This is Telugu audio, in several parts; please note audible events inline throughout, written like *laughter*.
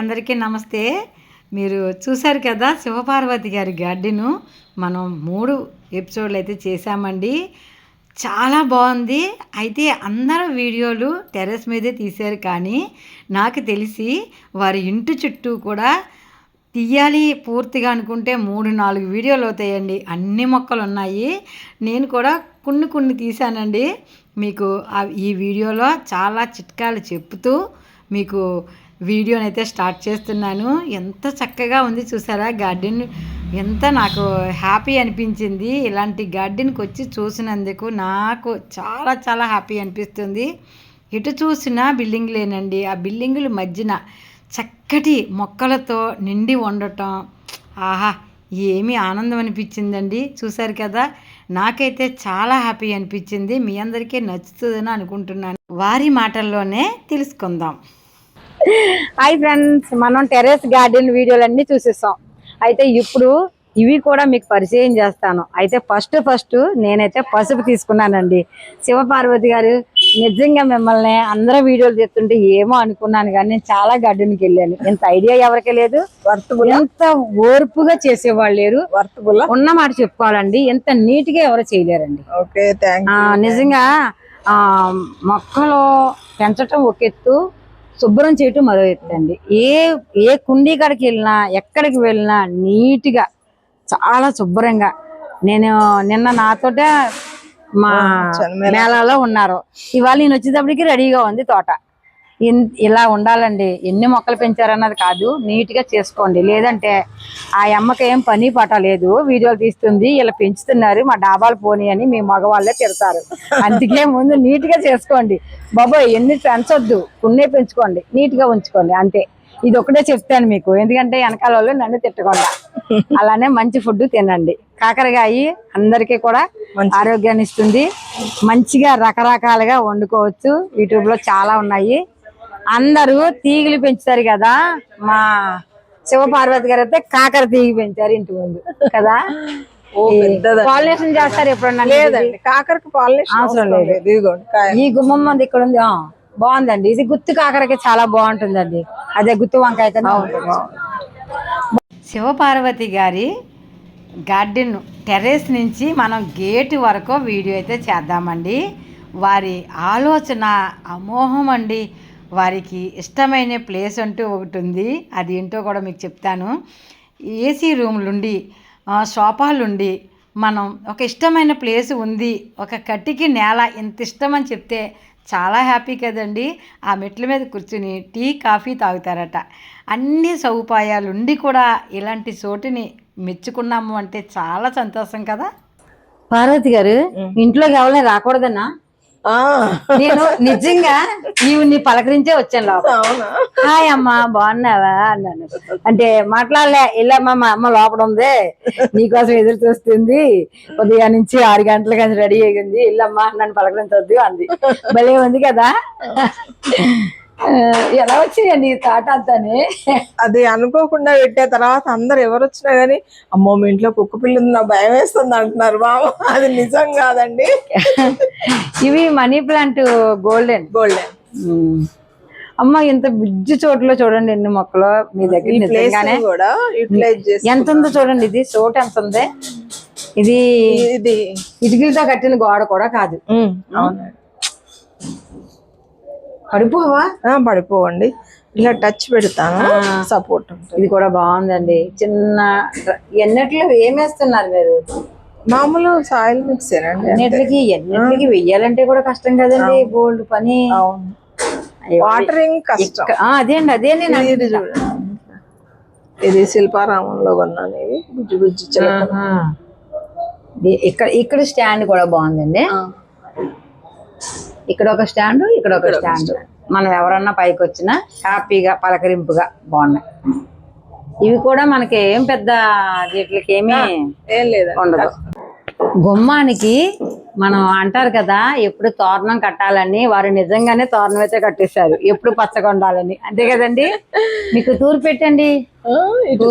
అందరికీ నమస్తే. మీరు చూశారు కదా శివపార్వతి గారి గార్డెను. మనం మూడు ఎపిసోడ్లు అయితే చేశామండి. చాలా బాగుంది. అయితే అందరూ వీడియోలు టెర్రస్ మీదే తీశారు కానీ నాకు తెలిసి వారి ఇంటి చుట్టూ కూడా తీయాలి పూర్తిగా అనుకుంటే మూడు నాలుగు వీడియోలు అవుతాయండి. అన్ని మొక్కలు ఉన్నాయి. నేను కూడా కొన్ని కొన్ని తీశానండి. మీకు ఈ వీడియోలో చాలా చిట్కాలు చెప్తూ మీకు వీడియోని అయితే స్టార్ట్ చేస్తున్నాను. ఎంత చక్కగా ఉంది చూసారా? గార్డెన్ ఎంత నాకు హ్యాపీ అనిపించింది. ఇలాంటి గార్డెన్కి వచ్చి చూసినందుకు నాకు చాలా చాలా హ్యాపీ అనిపిస్తుంది. ఎటు చూసినా బిల్డింగ్లేనండి. ఆ బిల్డింగుల మధ్యన చక్కటి మొక్కలతో నిండి ఉండటం. ఆహా! ఏమి ఆనందం అనిపించిందండి. చూశారు కదా? నాకైతే చాలా హ్యాపీ అనిపించింది. మీ అందరికీ నచ్చుతుందని అనుకుంటున్నాను. వారి మాటల్లోనే తెలుసుకుందాం. హాయ్ ఫ్రెండ్స్ మనం టెర్రస్ గార్డెన్ వీడియోలు అన్ని చూసేసాం. అయితే ఇప్పుడు ఇవి కూడా మీకు పరిచయం చేస్తాను. అయితే ఫస్ట్ ఫస్ట్ నేనైతే పసుపు తీసుకున్నానండి. శివపార్వతి గారు నిజంగా మిమ్మల్ని అందరూ వీడియోలు చేస్తుంటే ఏమో అనుకున్నాను కానీ నేను చాలా గార్డెన్కి వెళ్ళాను. ఇంత ఐడియా ఎవరికీ లేదు. ఎంత ఓర్పుగా చేసేవాళ్ళు లేరు. వర్తబుల్? ఉన్న మాట చెప్పుకోవాలండి. ఎంత నీట్గా ఎవరు చేయలేరండి. నిజంగా మొక్కలు పెంచటం ఒక ఎత్తు శుభ్రం చేయటం మరో ఎత్తు అండి. ఏ ఏ కుండీ కాడికి వెళ్ళినా ఎక్కడికి వెళ్ళినా నీట్గా చాలా శుభ్రంగా. నేను నిన్న నాతోటే మా. మేళాలో ఉన్నారు. ఇవాళ నేను వచ్చేటప్పటికి రెడీగా ఉంది తోట. ఇలా ఉండాలండి. ఎన్ని మొక్కలు పెంచారన్నది కాదు నీట్గా చేసుకోండి. లేదంటే ఆ అమ్మకి ఏం పని పాట లేదు. వీడియోలు తీస్తుంది ఇలా పెంచుతున్నారు మా డాబాలు పోనీ అని మీ మగవాళ్ళే తిడతారు. అందుకే ముందు నీట్గా చేసుకోండి. బాబోయ్ ఎన్ని పెంచొద్దు కొన్నే పెంచుకోండి. నీట్గా ఉంచుకోండి. అంతే. ఇది ఒకటే చెప్తాను మీకు. ఎందుకంటే వెనకాల వాళ్ళు నన్ను తిట్టకుండా. అలానే మంచి ఫుడ్ తినండి. కాకరకాయ అందరికీ కూడా ఆరోగ్యాన్ని ఇస్తుంది. మంచిగా రకరకాలుగా వండుకోవచ్చు. యూట్యూబ్లో చాలా ఉన్నాయి. అందరూ తీగలు పెంచుతారు కదా. మా శివపార్వతి గారు అయితే కాకర తీగ పెంచారు ఇంటి ముందు కదా? పాలినేషన్ చేస్తారు ఎప్పుడన్నా? లేదండి కాకరకు పాలినేషన్ అవసరం లేదు. ఈ గుమ్మం మంది ఇక్కడ ఉంది బాగుందండి. ఇది గుత్తి కాకరకి చాలా బాగుంటుందండి. అదే గుత్తి వంకాయ శివపార్వతి గారి గార్డెన్ టెర్రస్ నుంచి మనం గేటు వరకు వీడియో అయితే చేద్దామండి. వారి ఆలోచన అమోహం అండి. వారికి ఇష్టమైన ప్లేస్ అంటూ ఒకటి ఉంది. అది ఏంటో కూడా మీకు చెప్తాను. ఏసీ రూమ్లుండి సోఫాలుండి మనం ఒక ఇష్టమైన ప్లేస్ ఉంది. ఒక కట్టికి నేల ఇంత ఇష్టం అని చెప్తే చాలా హ్యాపీ కదండి. ఆ మెట్ల మీద కూర్చుని టీ కాఫీ తాగుతారట. అన్ని సదుపాయాలు ఉండి కూడా ఇలాంటి చోటుని మెచ్చుకున్నాము అంటే చాలా సంతోషం కదా. పార్వతి గారు ఇంట్లోకి ఎవరైనా రాకూడదన్నా? నేను నిజంగా నీవు నీ పలకరించే వచ్చాను లోపల. హాయ్ అమ్మా బాగున్నావా? అన్నాను. అంటే మాట్లాడలే వెళ్ళమ్మా మా అమ్మ లోపల ఉంది. నీకోసం ఎదురు చూస్తుంది. ఉదయం నుంచి ఆరు గంటలకు అది రెడీ అయ్యింది. వెళ్ళమ్మా నన్ను పలకరించొద్దు అంది. భలే ఉంది కదా? ఎలా వచ్చినాయండి ఈ తాట అంతానే? అది అనుకోకుండా పెట్టే. తర్వాత అందరు ఎవరు వచ్చినా గానీ అమ్మో మీ ఇంట్లో కుక్క పిల్ల ఉంది భయం వేస్తుంది అంటున్నారు బాబు అది నిజం కాదండి. ఇవి మనీ ప్లాంట్ గోల్డెన్. గోల్డెన్. అమ్మ ఇంత బుజ్జి చోట్ల చూడండి ఎన్ని మొక్కలు. మీ దగ్గర నిజంగానే. ఎంత ఉందో చూడండి. ఇది చోటు ఎంత ఉంది? ఇది ఇది. ఇటుకలతో కట్టిన గోడ కూడా కాదు. అవునండి. పడిపోవా? పడిపోవండి. ఇలా టచ్ పెడతాను. సపోర్ట్ ఉంటుంది. ఇది కూడా బాగుందండి. చిన్న ఎన్నట్లో ఏమేస్తున్నారు మీరు? మామూలు సాయిల్ మిక్స్ ఎన్నిటికి ఎన్నిటికి వెయ్యాలంటే కూడా కష్టం కదండి బోల్డ్ పని. వాటరింగ్ కష్టం. అదే అండి అదే నేను ఇది శిల్పారామంలో కొన్నాను ఇవి. బుజ్జి బుజ్జి చిలకలు. ఆహా. ఇది- ఇక్కడ ఇక్కడ స్టాండ్ కూడా బాగుందండి. ఇక్కడ ఒక స్టాండ్ ఇక్కడ ఒక స్టాండ్. మనం ఎవరన్నా పైకి వచ్చినా హ్యాపీగా పలకరింపుగా బాగున్నాయి. ఇవి కూడా మనకి ఏం పెద్ద వీటికి ఏమీ ఏం లేదండి ఉండదు. గుమ్మానికి మనం అంటారు కదా ఎప్పుడు తోరణం కట్టాలని వారు నిజంగానే తోరణం అయితే కట్టేశారు. ఎప్పుడు పచ్చగా ఉండాలని. అంతే కదండి? మీకు తూర్పు పెట్టండి. ఆ, ఇటు.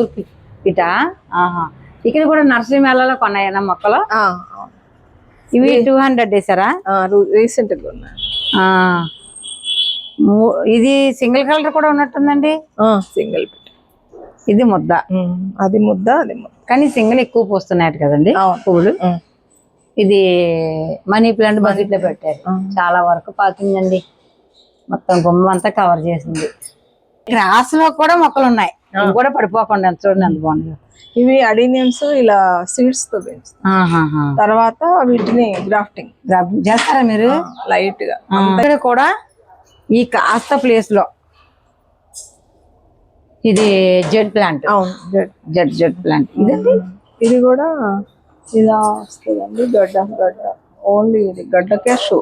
ఆహా. ఇక్కడ కూడా నర్సరీ మేళలో కొన్నాయన్న మొక్కలు. ఇవి టూ హండ్రెడ్ వేసారా రీసెంట్ ఇది సింగిల్ కలర్ కూడా ఉన్నట్టుందండి? సింగిల్ ఇది ముద్ద. అది ముద్ద అది ముద్ద. కానీ సింగిల్ ఎక్కువ పోస్తున్నాయి కదండి. పువ్వులు. ఇది మనీ ప్లాంట్ బకెట్లో పెట్టారు. చాలా వరకు పాకిందండి. మొత్తం గుమ్మం అంతా కవర్ చేసింది. గ్రాస్లో కూడా మొక్కలు ఉన్నాయి ఇవి కూడా పడిపోకుండా ఎంత చూడండి ఎంత బాగున్నాయో. ఇవి అడీనియమ్స్ ఇలా సీడ్స్తో పెంచుతాం. తర్వాత వీటిని గ్రాఫ్టింగ్ గ్రాఫ్టింగ్ చేస్తారా మీరు? లైట్గా. ఇక్కడ కూడా ఈ కాస్త ప్లేస్లో ఇది Z plant. Z. Z plant. ఇదండి? ఇది కూడా ఇలా వస్తుందండి గడ్డ గడ్డ ఓన్లీ ఇది గడ్డకే షూ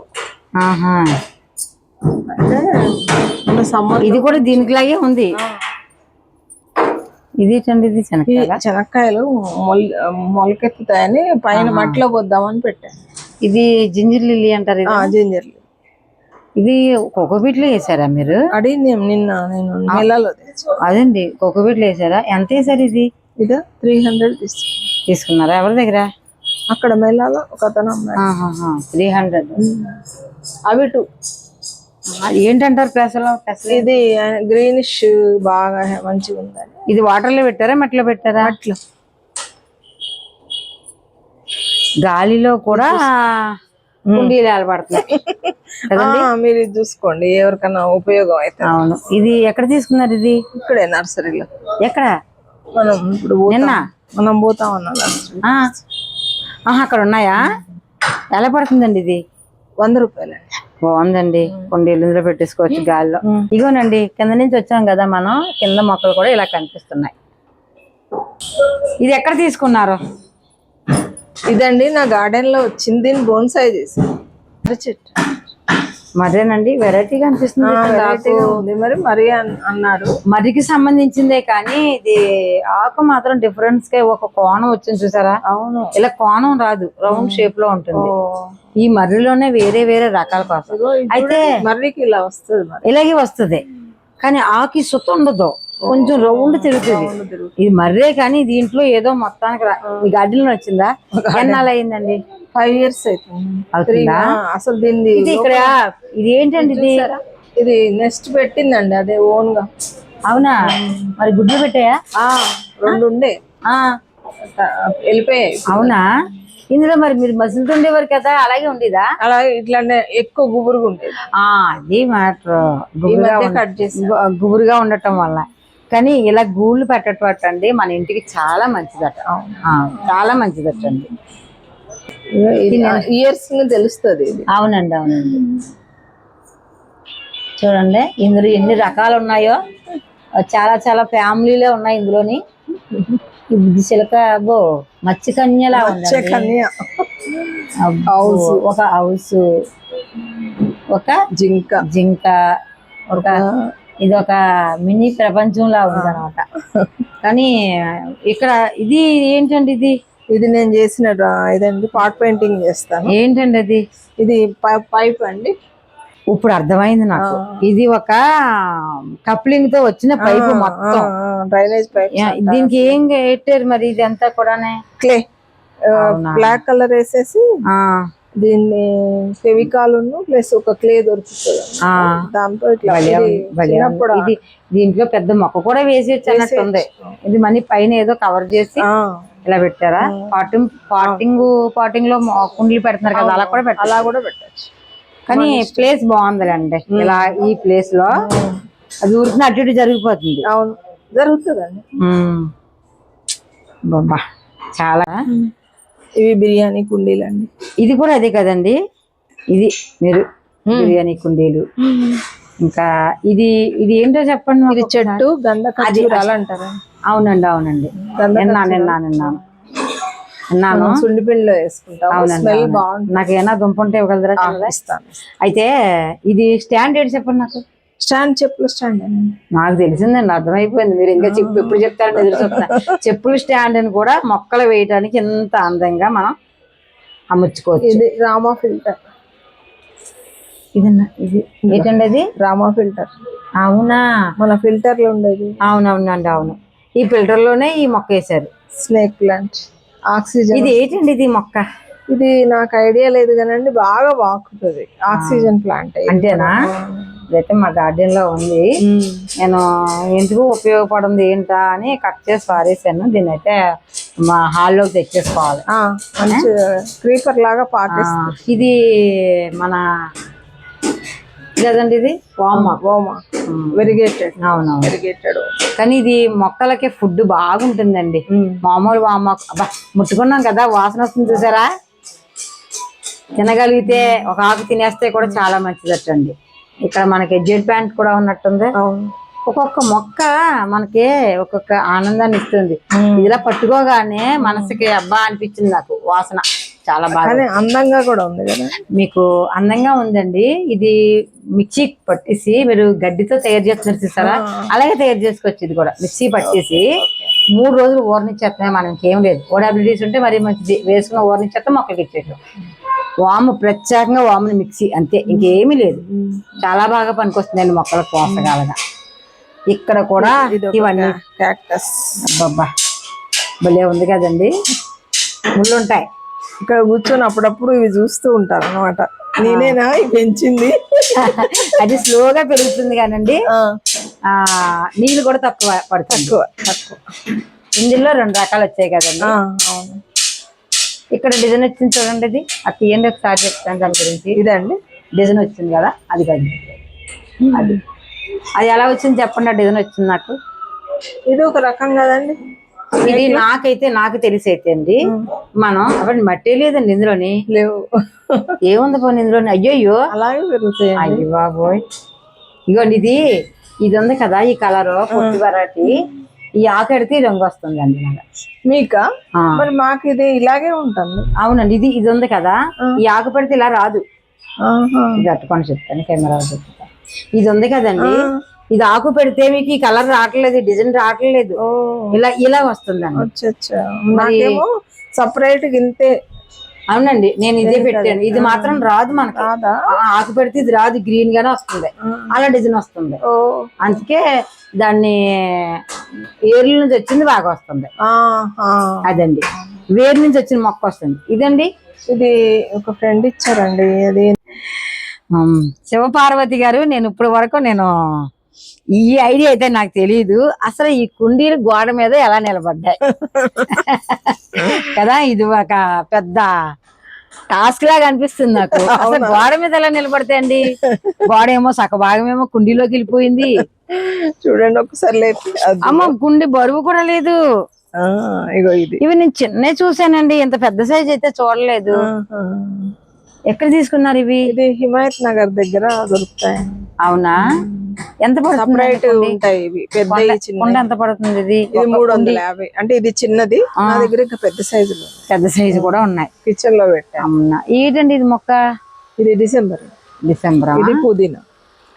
అంటే సమ్మర్ ఇది కూడా దీనికిలాగే ఉంది. ఇది ఇది శనక్కాయ చెనక్కాయలు? మొల్ మొలకెత్తుతాయని పైన మట్టిలో పోద్దామని పెట్టాను ఇది జింజర్ లిల్లీ అంటారు ఇది. జింజర్లు ఇది కోకోబీట్లో వేసారా మీరు? అడిగినాం నిన్న నేను నెలలో అదండి కోకోబీట్లో వేసారా? ఎంత వేసారు ఇది? ఇది త్రీ హండ్రెడ్ తీసుకు తీసుకున్నారా? ఎవరి దగ్గర? అక్కడ మెల్లాలో ఒక అతను త్రీ హండ్రెడ్. అవి టూ. ఏంటంటారు పెసలు? ఇది గ్రీనిష్ బాగా మంచిగా ఉందని ఇది వాటర్లో పెట్టారా మట్టిలో పెట్టారా? అట్లా గాలిలో కూడా కుండీలు ఏలబడుతున్నాయి. ఆ, మీరు ఇది చూసుకోండి ఎవరికైనా ఉపయోగం అయితే. అవును. ఇది ఎక్కడ తీసుకున్నారు ఇది? ఇక్కడే నర్సరీలో. ఎక్కడ? మనం ఇప్పుడు. నిన్న? మనం పోతాం ఆ. ఆహా, అక్కడ ఉన్నాయా? ఎలా పడుతుందండి ఇది? వంద రూపాయలండి. బాగుందండి. కుండీలు ఇందులో పెట్టేసుకోవచ్చు గాలిలో. ఇగోనండి కింద నుంచి వచ్చాం కదా మనం కింద మొక్కలు కూడా ఇలా కనిపిస్తున్నాయి. ఇది ఎక్కడ తీసుకున్నారు? ఇదండి నా గార్డెన్లో వచ్చింది దీన్ని బోన్సాయి చేసి చెట్టు మరేనండి? వెరైటీగా అనిపిస్తుంది మరి మరి అన్- అన్నాడు మర్రికి సంబంధించిందే కానీ ఇది ఆకు మాత్రం డిఫరెన్స్గా ఒక కోణం వచ్చింది చూసారా? అవును. ఇలా కోణం రాదు రౌండ్ షేప్లో ఉంటుంది. ఈ మర్రిలోనే వేరే వేరే రకాల కోసం అయితే మర్రికి ఇలా వస్తుంది ఇలాగే వస్తుంది. కానీ ఆకి సుత ఉండదు. కొంచెం రౌండ్ తిరుగుతుంది. ఇది మర్రే కానీ దీంట్లో ఏదో మొత్తానికి రా- మీ గార్డెన్ వచ్చిందా ఎన్నాళ్ళు అయిందండి? ఫైవ్ ఇయర్స్ అవుతుంది? అసలు దీన్ని ఇది ఇక్కడ ఇది ఏంటండి ఇది? ఇది నెక్స్ట్ పెట్టిందండి అదే ఓన్గా అవునా మరి గుడ్లు పెట్టాయా? ఆ రెండు ఉండే. వెళ్ళిపోయాయి అవునా? ఇందులో మరి మీరు మసులుతుండేవారు కదా అలాగే ఉండేదా? అలాగే ఇట్లానే ఎక్కువ గుబురుగా ఉండేది. ఆ అది మ్యాటర్. గుబురుగా కట్ చేసి గుబురుగా ఉండటం వల్ల. కానీ ఇలా గూళ్ళు పెట్టడం అండి మన ఇంటికి చాలా మంచిదట. చాలా మంచిదట అండి ఇయర్స్ తెలుస్తుంది ఇది. అవునండి అవునండి. చూడండి ఇందులో ఎన్ని రకాలు ఉన్నాయో. చాలా చాలా ఫ్యామిలీలే ఉన్నాయి ఇందులోని. బుద్ధి చిలక అబ్బో మత్స్య కన్యలా వచ్చే ఉంది కన్య. హౌస్. ఒక హౌస్. ఒక జింక. జింక ఒక ఇది ఒక మినీ ప్రపంచంలా ఉందన్నమాట. కానీ ఇక్కడ ఇది ఏంటండి ఇది? ఇది నేను చేసిన ఇదండి పాట్ పెయింటింగ్ చేస్తాను. ఏంటండి అది? ఇది పైప్ అండి. ఇప్పుడు అర్థమైంది నాకు. ఇది ఒక కప్లింగ్తో వచ్చిన పైపు మొత్తం. డ్రైనేజ్ పైప్ దీనికి ఏం పెట్టారు మరి ఇది అంతా కూడానే? క్లే? బ్లాక్ కలర్ వేసేసి దీన్ని ఫెవికాల్ ప్లస్ ఒక క్లే దొరుకుతుంది. దాంతో ఇట్లా ఇది దీంట్లో పెద్ద మొక్క కూడా వేసేయచ్చు. అన్నట్టుంది ఇది మనీ పైన ఏదో కవర్ చేసి ఇలా పెట్టారా? పాటింగ్ పాటింగ్ పాటింగ్లో కుండీలు పెడుతున్నారు కదా అలా కూడా పెట్టారు అలా కూడా పెట్టచ్చు. కానీ ప్లేస్ బాగుందిలేండి. ఇలా ఈ ప్లేస్లో అది ఊరికి అటు ఇటు జరిగిపోతుంది. అవును. జరుగుతుందండి. ఉమ్. బాబా చాలా ఇవి బిర్యానీ కుండీలండి. ఇది కూడా అదే కదండి? ఇది మీరు బిర్యానీ కుండీలు. ఇంకా ఇది ఇది ఏంటో చెప్పండి ఇది. చెట్టు గంధ ఖర్జూరాలు అంటారు? అవునండి అవునండి. విన్నాను విన్నాను విన్నాను విన్నాను సుండిపిండిలో వేసుకుంటాం. అవునండి నాకు ఏమైనా దుంప ఉంటే ఇవ్వగలరా అయితే ఇది స్టాండ్ ఏంటి చెప్పండి నాకు. స్టాండ్ చెప్పులు స్టాండ్ అండి నాకు తెలిసిందండి అర్థమైపోయింది. మీరు ఇంకా చెప్పు ఎప్పుడు చెప్తారని చూస్తున్నా. చెప్పులు స్టాండ్ అని కూడా మొక్కలు వేయడానికి ఎంత అందంగా మనం అమర్చుకోవచ్చు. ఇది రామా ఫిల్టర్. ఇది ఇది ఏంటండి అది? రామా ఫిల్టర్. అవునా? మన ఫిల్టర్లు ఉండేది. అవునవునండి అవును. ఈ ఫిల్టర్లోనే ఈ మొక్క వేశారు. Snake plant oxygen. ఇది ఏంటండి ఇది మొక్క? ఇది నాకు ఐడియా లేదు కానండి బాగా వాకుతుంది. Oxygen plant. అంతేనా? ఇదైతే మా గార్డెన్లో ఉంది నేను ఎందుకు ఉపయోగపడింది ఏంటా అని కట్ చేసి పారేసాను. దీన్ని అయితే మా హాల్లోకి తెచ్చేసుకోవాలి. క్రీపర్ లాగా పాకేస్తుంది ఇది మన కదండి ఇది? వామాకు ఓమా వెరిగేటెడ్. అవునవును. వెరిగేటెడ్. కానీ ఇది మొక్కలకి ఫుడ్ బాగుంటుందండి. మామూలు అబ్బా ముట్టుకున్నాం కదా వాసన వస్తుంది చూసారా? తినగలిగితే ఒక ఆకు తినేస్తే కూడా చాలా మంచిదటండి. ఇక్కడ మనకి జెడ్ ప్యాంట్ కూడా ఉన్నట్టుంది. ఒక్కొక్క మొక్క మనకి ఒక్కొక్క ఆనందాన్ని ఇస్తుంది. ఇలా పట్టుకోగానే మనసుకి అబ్బా అనిపించింది నాకు. వాసన చాలా బాగా. అందంగా కూడా ఉంది కదా? మీకు అందంగా ఉందండి. ఇది మిక్సీ పట్టేసి మీరు గడ్డితో తయారు చేస్తున్నారు చూసారా? అలాగే తయారు చేసుకోవచ్చు ఇది కూడా. మిక్సీ పట్టేసి మూడు రోజులు ఊరనిచ్చేస్తున్నాయి మనం ఇంకేం లేదు. ఓడబ్ల్యూడీస్ ఉంటే మరీ మంచిది. వేసుకున్న ఊరనిచ్చేస్తే మొక్కలకి ఇచ్చేయటం వాము ప్రత్యేకంగా వాముని మిక్సీ అంతే ఇంకేమీ లేదు. చాలా బాగా పనికొస్తుందండి మొక్కలకు పోసగాలగా ఇక్కడ కూడా ఇవన్నీ. క్యాక్టస్ అబ్బబ్బా. భలే ఉంది కదండి. ముళ్ళు ఉంటాయి ఇక్కడ కూర్చొని అప్పుడప్పుడు ఇవి చూస్తూ ఉంటారు అనమాట నేనేనా? ఇవి పెంచింది. *laughs* అది స్లోగా పెరుగుతుంది కానండి. నీళ్ళు కూడా తక్కువ పడుతుంది. తక్కువ. తక్కువ. ఇందులో రెండు రకాలు వచ్చాయి కదండి. అవును. ఇక్కడ డిజైన్ వచ్చింది చూడండి ఇది. అది తీయండి ఒకసారి చెప్తాను దాని గురించి. ఇదండి. డిజైన్ వచ్చింది కదా అది కాదు. అది. అది ఎలా వచ్చింది చెప్పండి ఆ డిజైన్ వచ్చింది నాకు. ఇది ఒక రకం కదండి. ఇది నాకైతే నాకు తెలిసి అయితే అండి మనం అవన్నీ మట్టి లేదండి ఇందులోని. లేవు. ఏముంది పోనీ ఇందులోని? అయ్యయ్యో. అలాగే పెరుగుతాయి అయ్యి బాబోయ్ ఇగోండి ఇది. ఇది ఉంది కదా ఈ కలర్ పొట్టి వెరైటీ ఈ ఆకు ఎడితే ఈ రంగు వస్తుంది అండి మీకా. మరి మాకు ఇది ఇలాగే ఉంటుంది. అవునండి ఇది ఇది ఉంది కదా. ఈ ఆకు పెడితే ఇలా రాదు. అట్టుకొని చెప్తాను కెమెరా చెప్తాను. ఇది ఉంది కదండి. ఇది ఆకు పెడితే మీకు ఈ కలర్ రావట్లేదు డిజైన్ రావట్లేదు. ఇలా ఇలా వస్తుందండి. అచ్చా నాకేమో సపరేట్ ఇంతే. అవునండి నేను ఇదే పెట్టాను. ఇది మాత్రం రాదు మనకి. ఆకు పెడితే ఇది రాదు గ్రీన్ గానే వస్తుంది. అలా డిజైన్ వస్తుంది. ఓ. అందుకే దాన్ని ఏర్ల నుంచి వచ్చింది బాగా వస్తుంది. అదండి. వేరు నుంచి వచ్చిన మొక్క వస్తుంది. ఇదండి. ఇది ఒక ఫ్రెండ్ ఇచ్చారండి. అది శివపార్వతి గారు నేను ఇప్పటి వరకు నేను ఈ ఐడియా అయితే నాకు తెలియదు అసలు ఈ కుండీలు గోడ మీద ఎలా నిలబడ్డాయి? *laughs* కదా ఇది ఒక పెద్ద టాస్క్ లాగా అనిపిస్తుంది నాకు. *laughs* అసలు గోడ మీద ఎలా నిలబడతాయండి గోడ ఏమో సగ భాగం ఏమో కుండీలోకి వెళ్ళిపోయింది. చూడండి ఒకసారి లేపి. అమ్మ కుండి బరువు కూడా లేదు. ఆ, ఇగో ఇది. ఇవి నేను చిన్నే చూసానండి ఇంత పెద్ద సైజ్ అయితే చూడలేదు. ఎక్కడ తీసుకున్నారు ఇవి? ఇది హిమాయత్ నగర్ దగ్గర దొరుకుతాయి. అవునా? ఎంత సపరేట్ పడుతుంది ఉంటాయి ఇవి. పెద్ద చిన్న కుండ ఎంత పడుతుంది ఇది? ఇది మూడు వందల యాభై. అంటే ఇది చిన్నది నా దగ్గర ఇంకా పెద్ద సైజులో పెద్ద సైజు కూడా ఉన్నాయి. కిచెన్లో అవునా? ఏంటండి ఇది మొక్క? ఇది డిసెంబర్. డిసెంబర్? ఇది పుదీనా.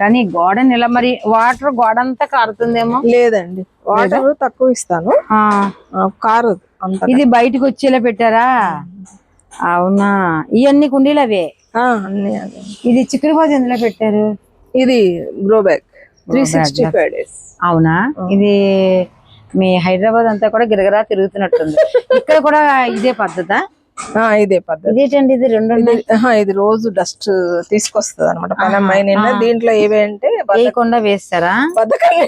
కానీ గోడ నిల మరి వాటర్ గోడ అంతా కారుతుందేమో? లేదండి. వాటర్ తక్కువ ఇస్తాను. కారు ఇది బయటకు వచ్చేలా పెట్టారా? అవునా? ఇవన్నీ కుండీలు అవే అన్ని ఇది చిక్కుడుబాజు ఎందులో పెట్టారు? ఇది grow bag three sixty five days అవునా? ఇది మీ హైదరాబాద్ అంతా కూడా గిరగిరా తిరుగుతున్నట్టుంది. ఇక్కడ కూడా ఇదే పద్ధత? ఇదే పద్ధతి. ఇదేంటండి ఇది రెండు ఇది రోజు డస్ట్ తీసుకొస్తుంది అనమాట పైన మైన దీంట్లో ఏవి అంటే బతక- వేయకుండా వేస్తారా? బతకాలి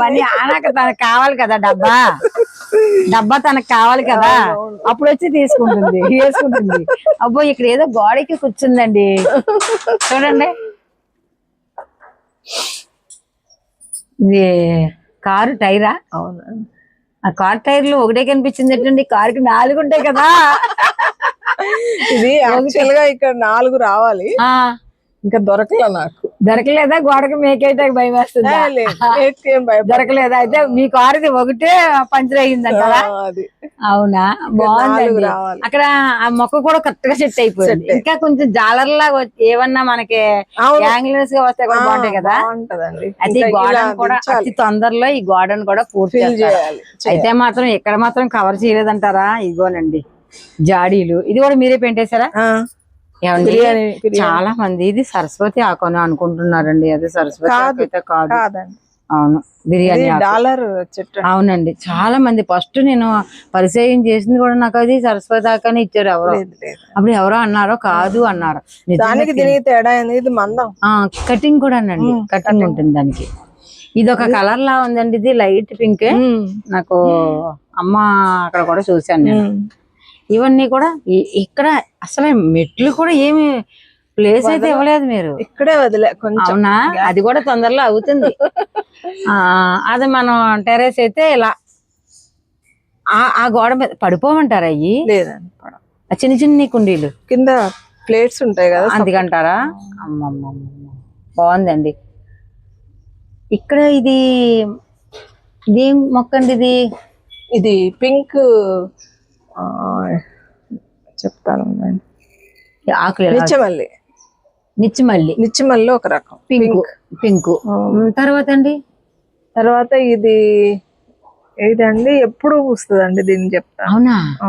మరి ఆనాక తనకు కావాలి కదా డబ్బా? డబ్బా తనకు కావాలి కదా. అప్పుడు వచ్చి తీసుకుంటుంది వేసుకుంటుంది అబ్బో ఇక్కడ ఏదో గోడకి కూర్చుందండి. చూడండి. ఇది కారు టైరా? అవునా. ఆ కార్ టైర్లు ఒకటే కనిపించింది ఏంటండి కారుకి నాలుగు ఉంటాయి కదా. ఇది యాక్చువల్గా ఇక్కడ నాలుగు రావాలి. ఇంకా దొరకలే నాకు. దొరకలేదా? గోడకి మేకేయటానికి భయం వేస్తుందా? దొరకలేదా? అయితే మీ కారుది ఒకటే పంచర్ అయ్యిందంట అవునా? రావాలి. అక్కడ ఆ మొక్క కూడా కరెక్ట్గా సెట్ అయిపోయింది ఇంకా కొంచెం జాలర్ లాగా ఏమన్నా మనకి. యాంగిల్స్గా వస్తే కూడా బాగుంటాయి కదా? అయితే ఈ గోడను కూడా అతి తొందరలో ఈ గోడను కూడా పూర్తి. చేయాలి. అయితే మాత్రం ఇక్కడ మాత్రం కవర్ చేయలేదంటారా? ఇగోనండి జాడీలు. ఇది కూడా మీరే పెంటేశారా ఏమండి? చాలా మంది ఇది సరస్వతి ఆకు అని అనుకుంటున్నారండి. అది సరస్వతి ఆకు అయితే కాదు. అవును. బిర్యానీ. డాలర్ చెట్టు. అవునండి. చాలా మంది ఫస్ట్ నేను పరిచయం చేసింది కూడా నాకు అది సరస్వతి దాకానే ఇచ్చారు ఎవరో. అప్పుడు ఎవరో అన్నారో కాదు అన్నారు. దానికి దీనికి తేడా ఇది మందం. ఆ కటింగ్ కూడా అండి. కటింగ్ ఉంటుంది దానికి. ఇది ఒక కలర్ లా ఉందండి. ఇది లైట్ పింక్. నాకు అమ్మ అక్కడ కూడా చూశాను నేను. ఇవన్నీ కూడా ఇక్కడ అసలు మెట్లు కూడా ఏమి ప్లేస్ అయితే ఇవ్వలేదు మీరు. ఇక్కడే వదిలే కొంచెం అవునా? అది కూడా తొందరలో అవుతుంది. ఆ అది మనం టెర్రస్ అయితే ఇలా ఆ ఆ గోడ మీద పడిపోమంటారా అయ్యి? లేదండి. ఆ చిన్న చిన్ని కుండీలు? కింద ప్లేట్స్ ఉంటాయి కదా అందుకంటారా? అమ్మమ్మ బాగుందండి. ఇక్కడ ఇది ఇదేం మొక్క అండి ఇది? ఇది పింక్ చెప్తాను ఆకులు నిచ్చిమల్లి. నిచ్చమల్లి. ఒక రకం. పింక్. పింక్. తర్వాత అండి? తర్వాత ఇది ఏదండి? ఎప్పుడు పూస్తుందండి దీన్ని చెప్తాను అవునా? ఆ.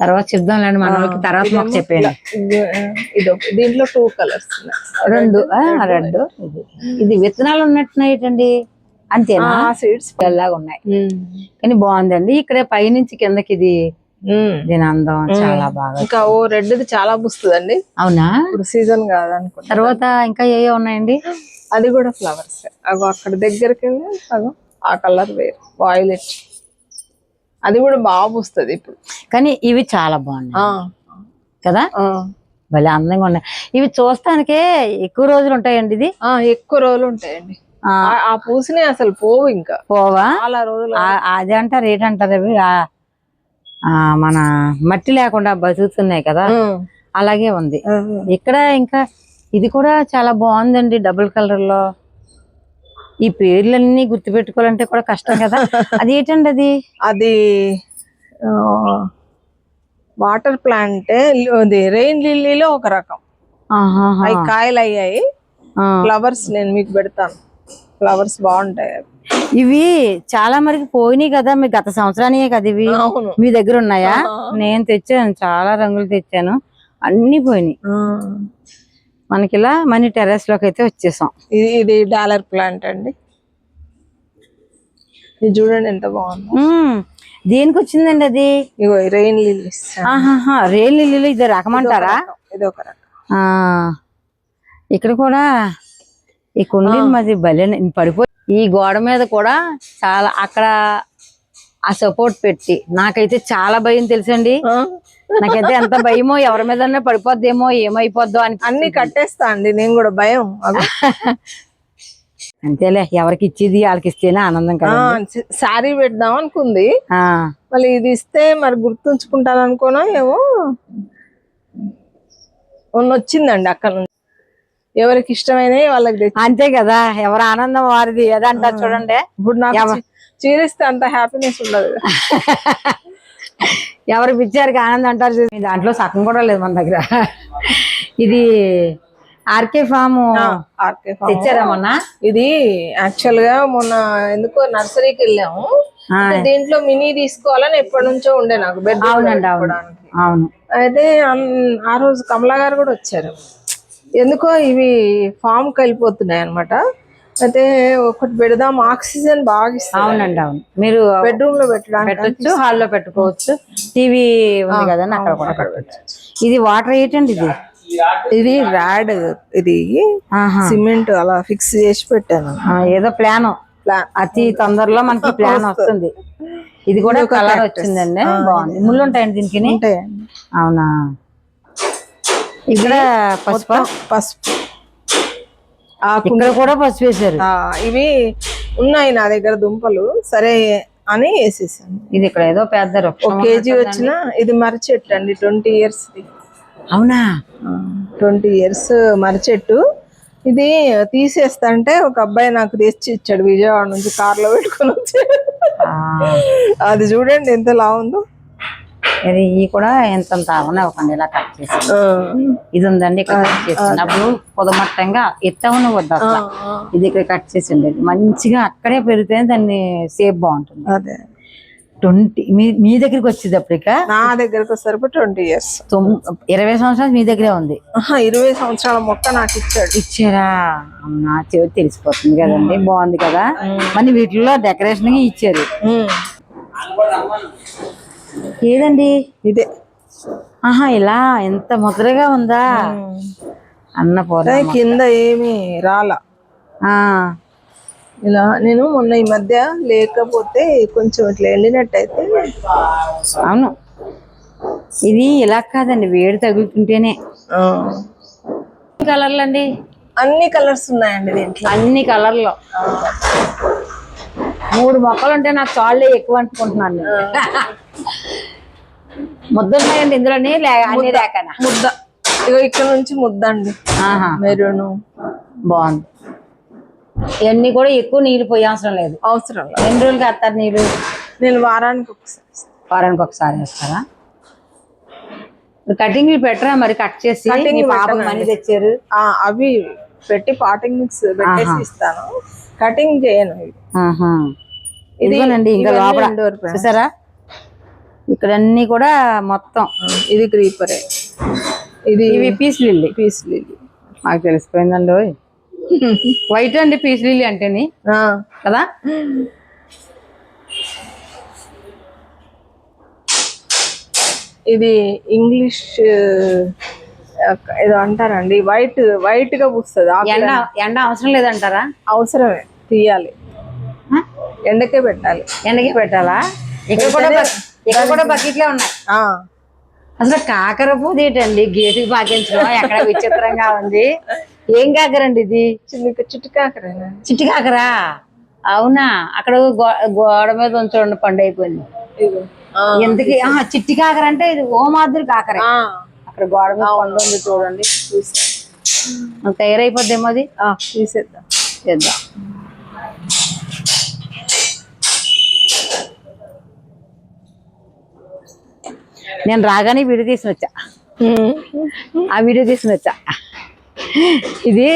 తర్వాత చెప్దాంలేండి మన వాళ్ళకి తర్వాత మాకు చెప్పేయండి. ఇది దీంట్లో టూ కలర్స్ రెండు రెడ్ ఇది ఇది విత్తనాలు ఉన్నట్టున్నాయిటండి అంతేనా? సీడ్స్ లాగా ఉన్నాయి. కానీ బాగుందండి. ఇక్కడ పైనుంచి కిందకి ఇది దీని అందం చాలా బాగా ఇంకా ఓ రెడ్ది చాలా పూస్తుందండి. అవునా? ఇప్పుడు సీజన్ కాదనుకుంటా. తర్వాత ఇంకా ఏ ఉన్నాయండి? అది కూడా ఫ్లవర్స్ అగో అక్కడ దగ్గరికి వెళ్ళి అగో ఆ కలర్ వేరు. వాయిలెట్ అది కూడా బాగా పూస్తుంది ఇప్పుడు. కానీ ఇవి చాలా బాగున్నాయి. కదా? భలే అందంగా ఉన్నాయి. ఇవి చూస్తానికే ఎక్కువ రోజులు ఉంటాయండి ఇది? ఆ, ఎక్కువ రోజులు ఉంటాయండి. ఆ, ఆ- ఆ పూసినే అసలు పోవు ఇంకా. పోవా? చాలా రోజులు ఆ- అది అంటారు ఏంటంటారు అవి మన మట్టి లేకుండా బతుకుతున్నాయి కదా. అలాగే ఉంది. ఇక్కడ ఇంకా ఇది కూడా చాలా బాగుందండి డబుల్ కలర్లో ఈ పేర్లన్నీ గుర్తుపెట్టుకోవాలంటే కూడా కష్టం కదా. *laughs* అది ఏంటండి అది? అది వాటర్ ప్లాంట్ అది రెయిన్ లిల్లీలో ఒక రకం. అవి కాయలు అయ్యాయి. ఫ్లవర్స్ నేను మీకు పెడతాను. ఫ్లవర్స్ బాగుంటాయి. ఇవి చాలా మరికి పోయినాయి కదా మీ గత సంవత్సరానియే కదా ఇవి. మీ దగ్గర ఉన్నాయా. నేను తెచ్చాను చాలా రంగులు తెచ్చాను. అన్ని పోయినాయి. మనకి ఇలా మనీ టెర్రస్లోకి అయితే వచ్చేసాం. ఇది ఇది డాలర్ ప్లాంట్ అండి. ఇది చూడండి ఎంత బాగుందో. దేనికి వచ్చిందండి అది? ఇగో రెయిన్ లిల్లీస్ ఆహాహా రేల్ లిల్లీలు ఇది రకమంటారా ఇది ఒక రకం. ఆ. ఇక్కడ కూడా ఈ కుండీ మాది భలే పడిపోయి ఈ గోడ మీద కూడా చాలా అక్కడ ఆ సపోర్ట్ పెట్టి. నాకైతే చాలా భయం తెలుసండి? నాకైతే ఎంత భయమో ఎవరి మీద పడిపోద్దేమో ఏమైపోద్దో అని అన్ని కట్టేస్తా అండి నేను కూడా భయం. అంతేలే ఎవరికి ఇచ్చేది వాళ్ళకి ఇస్తేనే ఆనందం కదా శారీ పెడదాం అనుకుంది. మళ్ళీ ఇది ఇస్తే మరి గుర్తుంచుకుంటాను అనుకోనా ఏమో. మొన్న వచ్చిందండి అక్కడ ఎవరికి ఇష్టమైనవి వాళ్ళకి అంతే కదా ఎవరి ఆనందం వారిది ఏదంటారు చూడండి. ఇప్పుడు నాకు చీరిస్తే అంత హ్యాపీనెస్ ఉండదు *laughs* ఎవరి పిచ్చారికి ఆనందం అంటారు దాంట్లో సగం కూడా లేదు మన దగ్గర. ఇది ఆర్కే ఫామ్ ఆర్కే ఫామ్. తెచ్చారా మొన్న? ఇది యాక్చువల్గా మొన్న ఎందుకో నర్సరీకి వెళ్ళాము. దీంట్లో మినీ తీసుకోవాలని ఎప్పటి నుంచో ఉండే నాకు బెడ్ అవునండి అవును. అయితే ఆ రోజు కమలా గారు కూడా వచ్చారు. ఎందుకో ఇవి ఫామ్కి వెళ్ళిపోతున్నాయి అనమాట అయితే ఒకటి పెడదాం ఆక్సిజన్ బాగా అవునండి అవును. మీరు బెడ్రూమ్లో పెట్టడానికి హాల్లో పెట్టుకోవచ్చు. టీవీ ఉంది కదా అక్కడ కూడా పెట్టొచ్చు. ఇది వాటర్ ఏంటండి ఇది? ఇది రాడ్ ఇది. సిమెంట్ అలా ఫిక్స్ చేసి పెట్టాను. ఏదో ప్లాన్. అతి తొందరలో మనకి ప్లాన్ వస్తుంది. ఇది కూడా కలర్ వచ్చిందండి. బాగుంది. ముళ్ళు ఉంటాయండి దీనికి? అవునా? ఇక్కడ పసుపు? పసుపు. ఇక్కడ కూడా పసుపు వేశారు. ఆ, ఇవి ఉన్నాయి నా దగ్గర దుంపలు. సరే అని వేసేసాను. ఇది ఇక్కడ ఏదో పెద్ద ఒక కేజీ వచ్చిన ఇది మర్రి చెట్టు అండి ట్వంటీ ఇయర్స్ అవునా? ట్వంటీ ఇయర్స్ మర్రి చెట్టు ఇది తీసేస్తా అంటే ఒక అబ్బాయి నాకు తెచ్చి ఇచ్చాడు విజయవాడ నుంచి కార్లో పెట్టుకొని వచ్చాడు. అది చూడండి ఎంత లా ఉందో ఇది ఈ కూడా ఎంత అవునా ఒకండి ఇలా కట్ చేసి. ఇది ఉందండి ఇక్కడ కట్ చేసింది. అప్పుడు పొదమట్టంగా ఎత్తవన వద్దు ఇది ఇక్కడ కట్ చేసి ఉండేది. మంచిగా అక్కడే పెరిగితే దాన్ని సేఫ్ బాగుంటుంది. అదే. ట్వంటీ మీ మీ దగ్గరికి వచ్చేటప్పటిక నా దగ్గరకు వచ్చేసరికి ట్వంటీ ఇయర్స్. ఇరవై సంవత్సరాలు మీ దగ్గరే ఉంది. ఇరవై సంవత్సరాల మొక్క నాకు ఇచ్చాడు. ఇచ్చారా? అవునా చెవి తెలిసిపోతుంది కదండి బాగుంది కదా. మరి వీటిలో డెకరేషన్ ఇచ్చారు. ఏదండి? ఇదే. ఆహా ఇలా? ఎంత ముద్రగా ఉందా? అన్నపూర్ణ కింద ఏమి రాలా. ఇలా నేను మొన్న ఈ మధ్య లేకపోతే కొంచెం ఇట్లా వెళ్ళినట్టయితే అవును. ఇది ఇలా కాదండి వేడి తగులుతుంటేనే. కలర్లు అండి అన్ని కలర్స్ ఉన్నాయండి దీంట్లో. అన్ని కలర్లు. మూడు మొక్కలు ఉంటే నాకు చాలే ఎక్కువ అనుకుంటున్నాను నేను. ముద్దలు ఉన్నాయండి ఇందులోని అన్ని లేకనా? ముద్ద. ఇగో ఇక్కడ నుంచి ముద్ద అండి మెరూను. బాగుంది. ఇవన్నీ కూడా ఎక్కువ నీళ్ళు పోయే అవసరం లేదు. అవసరం లేదు. ఎన్ని రోజులకి వేస్తారు నీళ్ళు? నేను వారానికి ఒకసారి వారానికి ఒకసారి వేస్తారా? కటింగ్లు పెట్టరా మరి? కట్ చేసి మీ పాపకు మనీ తెచ్చారు. ఆ, అవి పెట్టి పాటింగ్ పెట్టేసి ఇస్తాను. కటింగ్ చేయను. ఇదిగోనండి ఇంకా లోపల. చూసారా? ఇక్కడ అన్ని కూడా మొత్తం. ఇది క్రీపరే ఇది ఇవి పీస్ లిల్లీ పీస్ లిల్లీ నాకు తెలిసిపోయిందండి. వైట్ అండి పీస్ లిల్లీ అంటేని. కదా? ఇది ఇంగ్లీష్ ఏదో అంటారండి. వైట్ వైట్గా పూస్తుంది ఎండ అవసరం లేదంటారా? అవసరమే. తీయాలి? ఎండకే పెట్టాలి. ఎండకి పెట్టాలా? ఇక్కడ కూడా ఇక్కడ కూడా బకెట్లే ఉన్నాయి. అసలు కాకర పూది ఏంటండి? గేటుకి పాకించడం ఎక్కడ విచిత్రంగా ఉంది. ఏం కాకరండి ఇది? చిన్న చిట్టుకాకరేనా చిట్టి కాకరా? అవునా? అక్కడ గోడ మీద ఉంచండి పండు అయిపోయింది. ఎందుకు? చిట్టి కాకర అంటే ఇది ఓ మాదిరి కాకరే. అక్కడ గోడ మీద పండు ఉంది చూడండి. తయారైపోద్దేమో అది? ఆ, తీసేద్దాం. చేద్దాం. నేను రాగానే వీడియో తీసుకుని వచ్చా. ఆ వీడియో తీసుకుని వచ్చా. ఇది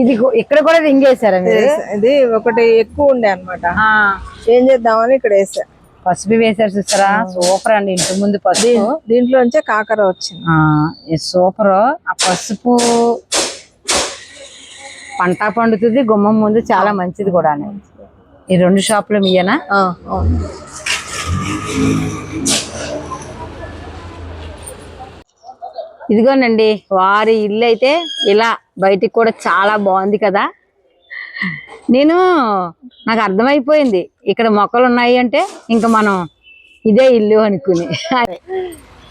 ఇది ఇక్కడ కూడా రింగ్ వేసారా మీరు? ఇది ఒకటి ఎక్కువ ఉండే అన్నమాట. ఆ, ఏం చేద్దామని ఇక్కడ వేసా. పసుపు వేసారు చూస్తారా సూపర్ అండి ఇంటి ముందు పసుపు. దీంట్లోంచే కాకర వచ్చింది. సూపర్. ఆ పసుపు పంట పండుతుంది గుమ్మం ముందు చాలా మంచిది కూడా ఈ రెండు షాపులు మీయనా ఆ, అవును. ఇదిగోనండి వారి ఇల్లు అయితే ఇలా బయటికి కూడా చాలా బాగుంది కదా. నేను నాకు అర్థమైపోయింది ఇక్కడ మొక్కలు ఉన్నాయి అంటే ఇంకా మనం ఇదే ఇల్లు అనుకుని.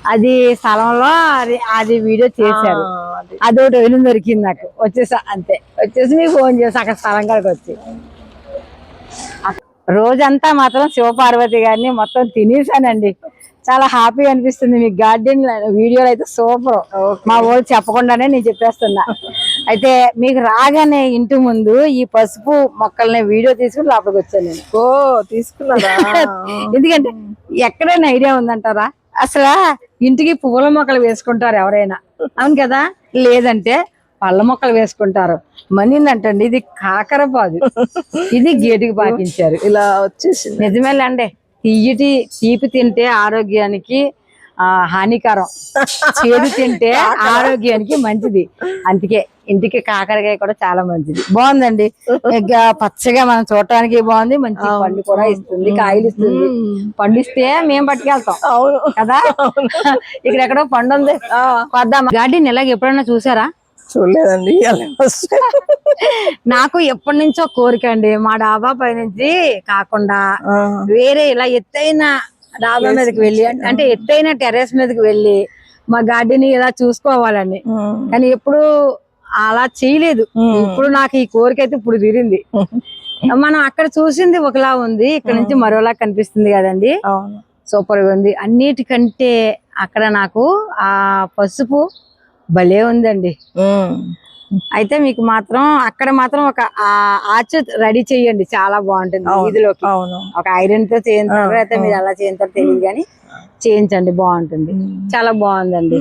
అది స్థలంలో అది అది వీడియో చేశారు. అది. అదొకటి వదిలిన దొరికింది నాకు. వచ్చేసా అంతే. వచ్చేసి మీకు ఫోన్ చేసి అక్కడ స్థలం కాడికి వచ్చి. రోజంతా మాత్రం శివపార్వతి గారిని మొత్తం తినేసానండి. చాలా హ్యాపీగా అనిపిస్తుంది. మీ గార్డెన్ వీడియోలు అయితే సూపర్ మా వాళ్ళు చెప్పకుండానే నేను చెప్పేస్తున్నా. అయితే మీకు రాగానే ఇంటి ముందు ఈ పసుపు మొక్కల్ని వీడియో తీసుకుని లోపలికి వచ్చాను నేను. ఓ తీసుకున్నారా? *laughs* ఎందుకంటే ఎక్కడైనా ఐడియా ఉందంటారా? అసలు ఇంటికి పువ్వుల మొక్కలు వేసుకుంటారు ఎవరైనా. అవును కదా? లేదంటే పళ్ళ మొక్కలు వేసుకుంటారు. మనిందంటండి ఇది కాకరపాదు ఇది గేటుకి పాకించారు. ఇలా వచ్చేసింది. నిజమేలండి. తీయటి తీపి తింటే ఆరోగ్యానికి హానికరం. చేదు తింటే ఆరోగ్యానికి మంచిది. అందుకే ఇంటికి కాకరకాయ కూడా చాలా మంచిది. బాగుందండి. పచ్చగా మనం చూడటానికి బాగుంది. మంచి పండు కూడా ఇస్తుంది కాయలు ఇస్తుంది. పండు ఇస్తే మేము పట్టుకెళ్తాం. అవును. కదా? ఇక్కడ ఎక్కడో పండు ఉంది. కొద్దాం గార్డెన్ ఇలాగ ఎప్పుడైనా చూసారా? చూడలేదండి. నాకు ఎప్పటి నుంచో కోరిక అండి మా డాబా పై నుంచి కాకుండా వేరే ఇలా ఎత్తైన డాబా మీదకి వెళ్ళి అంటే- ఎత్తైన టెర్రస్ మీదకి వెళ్ళి మా గార్డెన్ ఇలా చూసుకోవాలని. కానీ ఎప్పుడు అలా చేయలేదు. ఇప్పుడు నాకు ఈ కోరిక అయితే ఇప్పుడు తీరింది. మనం అక్కడ చూసింది ఒకలా ఉంది ఇక్కడ నుంచి మరోలా కనిపిస్తుంది కదండి. సూపర్గా ఉంది. అన్నిటికంటే అక్కడ నాకు ఆ పసుపు భలే ఉందండి. అయితే మీకు మాత్రం అక్కడ మాత్రం ఒక ఆర్చ్ రెడీ చేయండి. చాలా బాగుంటుంది వీధిలోకి. ఒక ఐరన్తో చేయించారు అయితే మీరు ఎలా చేయించారో తెలియదు కానీ చేయించండి. బాగుంటుంది. చాలా బాగుందండి.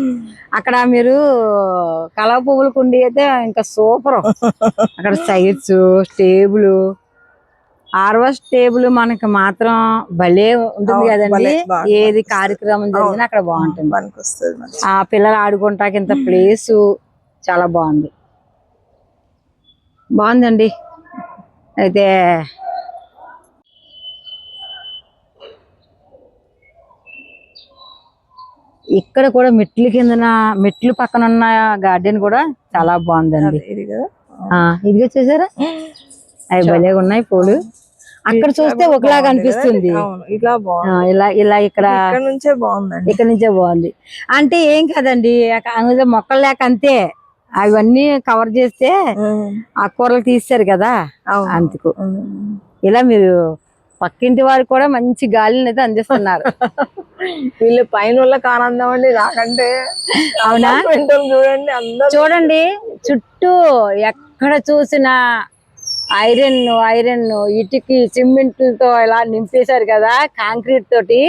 అక్కడ మీరు కలవ పువ్వుల కుండి అయితే ఇంకా సూపర్. అక్కడ *laughs* సైడ్స్ టేబుల్ హార్వెస్ట్ టేబుల్ మనకి మాత్రం భలే ఉంటుంది కదండి. ఏది కార్యక్రమం జరిగినా అక్కడ బాగుంటుంది. ఆ పిల్లలు ఆడుకుంటాకి ఇంత ప్లేస్ చాలా బాగుంది. బాగుందండి. అయితే ఇక్కడ కూడా మెట్లు కిందన మెట్లు పక్కన ఉన్న గార్డెన్ కూడా చాలా బాగుందండి. ఇది కదా ఆ, ఇదిగో చూసారా? అవి భలే ఉన్నాయి పూలు. అక్కడ చూస్తే ఒకలాగా అనిపిస్తుంది. ఇలా బాగుంది. ఇలా ఇలా ఇక్కడ ఇక్కడ నుంచే బాగుందండి. ఇక్కడ నుంచే బాగుంది. అంటే ఏం కదండి మొక్కలు లేక అంతే. అవన్నీ కవర్ చేస్తే ఆ కూరలు తీస్తారు కదా అందుకు. ఇలా మీరు పక్కింటి వారు కూడా మంచి గాలిని అయితే అందిస్తున్నారు. *laughs* వీళ్ళు పైన వాళ్ళకి ఆనందం అండి నాకంటే అవునా? *laughs* చూడండి చూడండి చుట్టూ ఎక్కడ చూసినా ఐరన్ ఐరన్ ఇటుకి సిమెంట్తో ఇలా నింపేశారు కదా కాంక్రీట్ తోటి.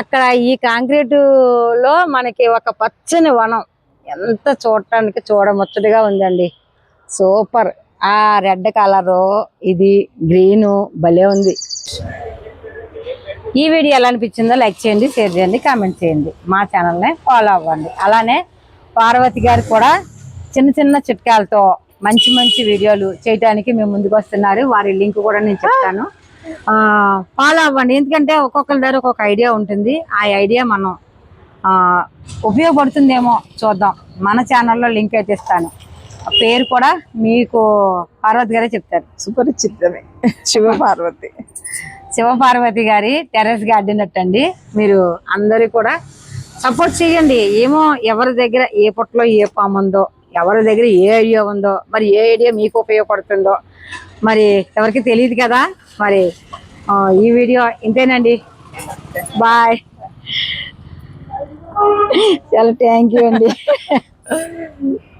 అక్కడ ఈ కాంక్రీటులో మనకి ఒక పచ్చని వనం. ఎంత చూడటానికి చూడముచ్చటగా ఉందండి. సూపర్. ఆ రెడ్ కలరు ఇది గ్రీను భలే ఉంది. ఈ వీడియో ఎలా అనిపించిందో లైక్ చేయండి షేర్ చేయండి కామెంట్ చేయండి. మా ఛానల్ని ఫాలో అవ్వండి. అలానే పార్వతి గారు కూడా చిన్న చిన్న చిట్కాలతో మంచి మంచి వీడియోలు చేయడానికి మేము ముందుకు వస్తున్నారు. వారి లింక్ కూడా నేను చెప్తాను. ఫాలో అవ్వండి. ఎందుకంటే ఒక్కొక్కరి దగ్గర ఒక్కొక్క ఐడియా ఉంటుంది. ఆ ఐడియా మనం ఆ, ఉపయోగపడుతుందేమో చూద్దాం. మన ఛానల్లో లింక్ అయితే ఇస్తాను. ఆ పేరు కూడా మీకు పార్వతి గారే చెప్తారు. సుపరిచితమే. శివ పార్వతి శివపార్వతి గారి టెర్రస్ గార్డెన్ అండి మీరు అందరూ కూడా సపోర్ట్ చేయండి. ఏమో ఎవరి దగ్గర ఏ పొట్టలో ఏ పాము ఉందో ఎవరి దగ్గర ఏ ఐడియా ఉందో మరి ఏ ఐడియా మీకు ఉపయోగపడుతుందో మరి ఎవరికి తెలియదు కదా మరి ఆ, ఈ వీడియో ఇంతేనండి. బాయ్ చాలా థ్యాంక్ యూ అండి. *laughs*